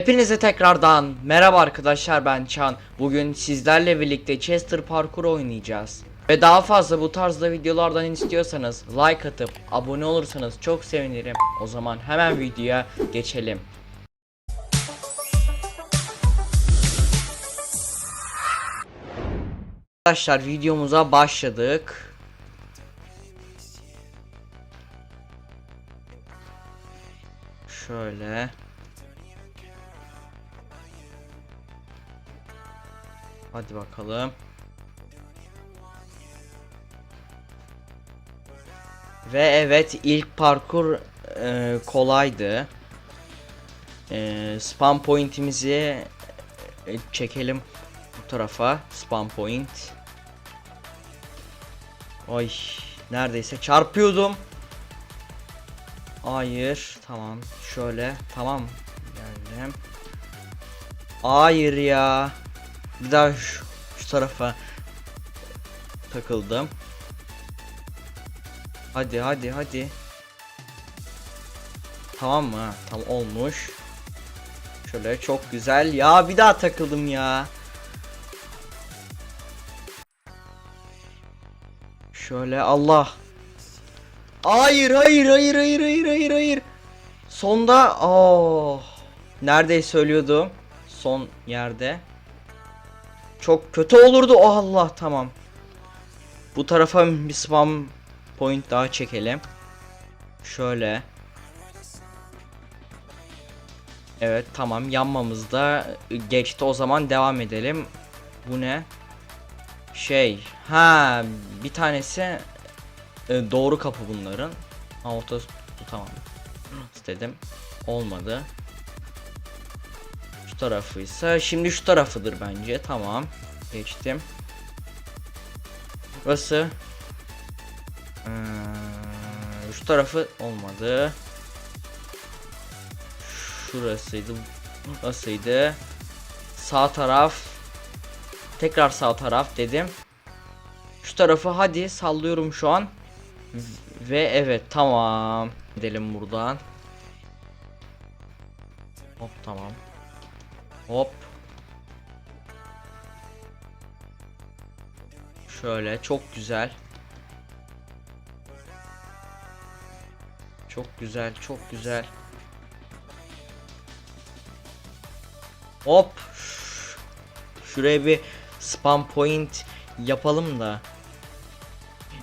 Hepinize tekrardan merhaba arkadaşlar ben Çan. Bugün sizlerle birlikte Chester Parkur oynayacağız. Ve daha fazla bu tarzda videolardan istiyorsanız like atıp abone olursanız çok sevinirim. O zaman hemen videoya geçelim. Arkadaşlar videomuza başladık. Şöyle. Hadi bakalım. Ve evet ilk parkur e, kolaydı. E, spam pointimizi e, çekelim bu tarafa. Spam point. Ay neredeyse çarpıyordum. Hayır tamam şöyle tamam geldim. Hayır ya. Bir daha şu, şu tarafa takıldım. Hadi hadi hadi. Tamam mı? Tam olmuş. Şöyle çok güzel. Ya bir daha takıldım ya. Şöyle Allah. Hayır hayır hayır hayır hayır hayır hayır. Sonda oh. Neredeyse söylüyordum. Son yerde. Çok kötü olurdu. Oh Allah tamam. Bu tarafa bir spam point daha çekelim. Şöyle. Evet tamam yanmamız da geçti o zaman devam edelim. Bu ne? Şey ha bir tanesi e, doğru kapı bunların. Ha tamam. İstedim. Olmadı. Tarafıysa şimdi şu tarafıdır bence. Tamam. Geçtim. Burası. Ee, şu tarafı olmadı. Şurasıydı. Burasıydı. Sağ taraf. Tekrar sağ taraf dedim. Şu tarafı hadi sallıyorum şu an. Ve evet tamam. Gidelim buradan. Hop tamam. Hop. Şöyle çok güzel. Çok güzel, çok güzel. Hop. Şuraya bir spam point yapalım da.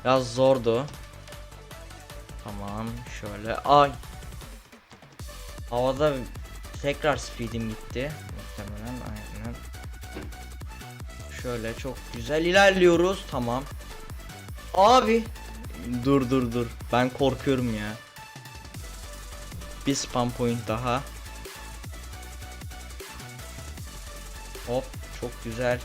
Biraz zordu. Tamam, şöyle. Ay. Havada tekrar speedim gitti. Muhtemelen aynen. Şöyle çok güzel ilerliyoruz. Tamam. Abi. Dur dur dur. Ben korkuyorum ya. Bir spam point daha. Hop çok güzel.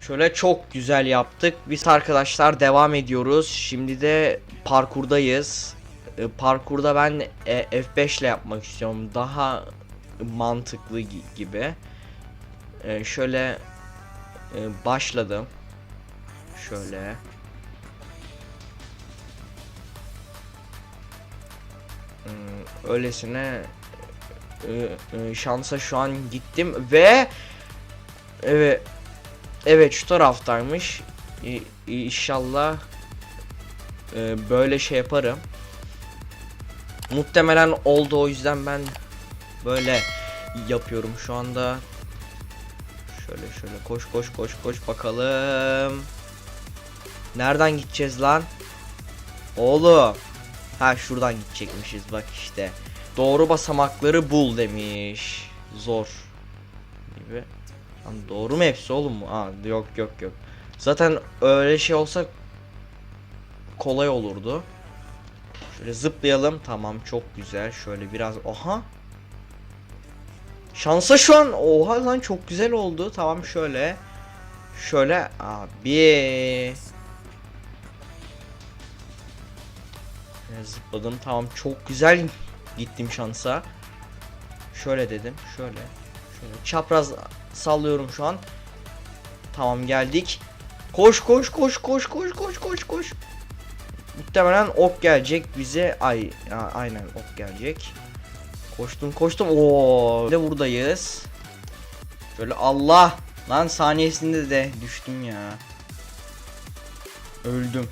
Şöyle çok güzel yaptık. Biz arkadaşlar devam ediyoruz. Şimdi de parkurdayız. E, parkurda ben e, F5 ile yapmak istiyorum. Daha mantıklı gi- gibi. E, şöyle başladım. Şöyle. Hmm, öylesine şansa şu an gittim ve evet evet şu taraftaymış. İnşallah e, böyle şey yaparım. Muhtemelen oldu o yüzden ben böyle yapıyorum şu anda. Şöyle şöyle koş koş koş koş bakalım. Nereden gideceğiz lan? Oğlum. Ha şuradan gidecekmişiz bak işte. Doğru basamakları bul demiş. Zor. Gibi. Lan doğru mu hepsi oğlum? Aa yok yok yok. Zaten öyle şey olsa kolay olurdu. Şöyle zıplayalım. Tamam çok güzel. Şöyle biraz oha. Şansa şu an oha lan çok güzel oldu. Tamam şöyle. Şöyle abi. Zıpladım. Tamam çok güzel gittim şansa. Şöyle dedim. Şöyle. Şöyle çapraz sallıyorum şu an. Tamam geldik. Koş koş koş koş koş koş koş koş. Muhtemelen ok gelecek bize. Ay ya, aynen ok gelecek. Koştum koştum. Oo, de buradayız. Şöyle Allah lan saniyesinde de düştüm ya. Öldüm.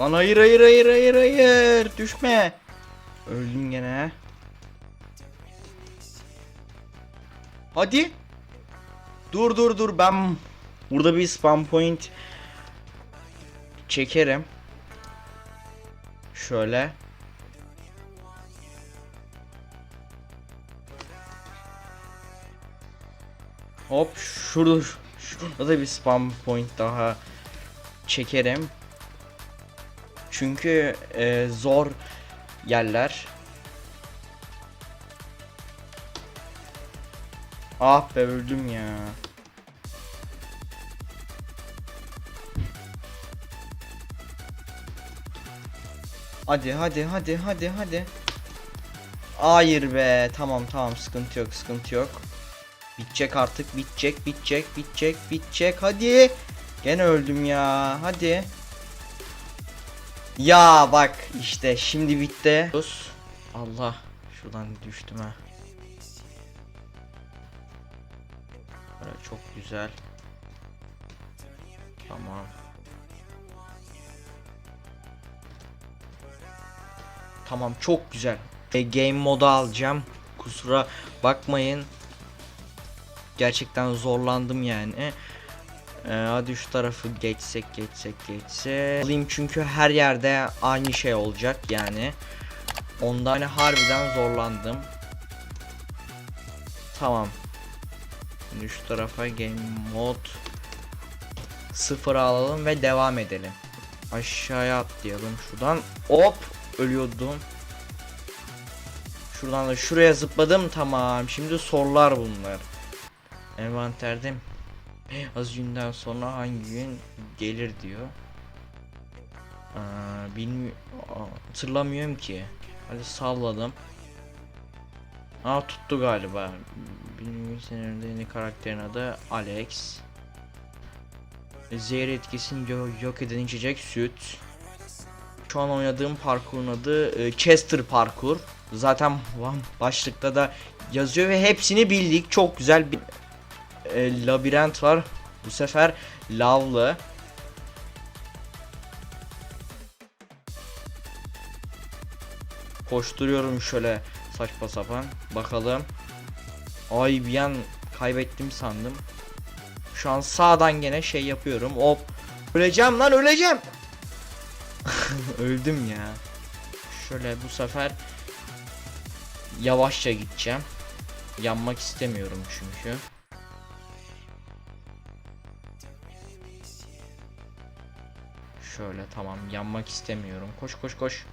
Lan hayır hayır hayır hayır hayır düşme. Öldüm gene. Hadi. Dur dur dur ben burada bir spam point çekerim. Şöyle. Hop şurada şurada da bir spam point daha çekerim. Çünkü e, zor yerler. Ah be öldüm ya. Hadi hadi hadi hadi hadi. Hayır be tamam tamam sıkıntı yok sıkıntı yok. Bitecek artık bitecek bitecek bitecek bitecek hadi. Gene öldüm ya hadi. Ya bak işte şimdi bitti. Sus. Allah şuradan düştüm ha. Çok güzel. Tamam. Tamam çok güzel. E, game modu alacağım. Kusura bakmayın. Gerçekten zorlandım yani. Ee, hadi şu tarafı geçsek geçsek geçsek. Alayım çünkü her yerde aynı şey olacak yani. Ondan hani harbiden zorlandım. Tamam. Şimdi şu tarafa game mod sıfır alalım ve devam edelim. Aşağıya atlayalım şuradan. Hop ölüyordum. Şuradan da şuraya zıpladım tamam. Şimdi sorular bunlar. Envanterde az günden sonra hangi gün gelir diyor. Aa, bilmiyorum hatırlamıyorum ki. Hadi salladım. Aa tuttu galiba. Bilmiyorum senaryoda yeni karakterin adı Alex. Zehir etkisini yo- yok eden içecek süt. Şu an oynadığım parkurun adı e, Chester Parkur. Zaten başlıkta da yazıyor ve hepsini bildik. Çok güzel bir e, labirent var. Bu sefer lavlı. Koşturuyorum şöyle saçma sapan. Bakalım. Ay bir an kaybettim sandım. Şu an sağdan gene şey yapıyorum. Hop. Öleceğim lan öleceğim. Öldüm ya. Şöyle bu sefer yavaşça gideceğim. Yanmak istemiyorum çünkü. Şöyle tamam yanmak istemiyorum. Koş koş koş.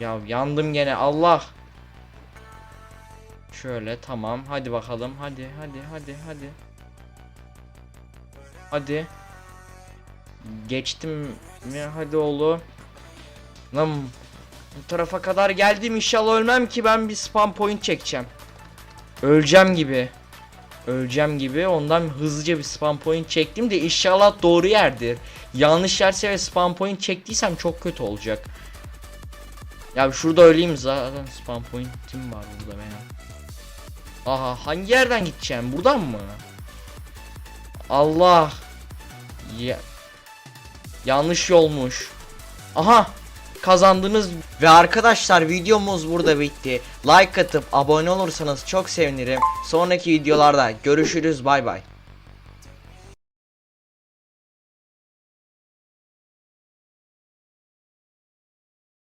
Ya yandım gene Allah. Şöyle tamam hadi bakalım hadi hadi hadi hadi. Hadi. Geçtim mi hadi oğlum. Lan bu tarafa kadar geldim inşallah ölmem ki ben bir spam point çekeceğim. Öleceğim gibi. Öleceğim gibi ondan hızlıca bir spam point çektim de inşallah doğru yerdir. Yanlış yerse ve spam point çektiysem çok kötü olacak. Ya şurada öleyim zaten spam point'im var burada benim. Aha hangi yerden gideceğim? Buradan mı? Allah. Ya Yanlış yolmuş. Aha kazandınız. Ve arkadaşlar videomuz burada bitti. Like atıp abone olursanız çok sevinirim. Sonraki videolarda görüşürüz bay bay.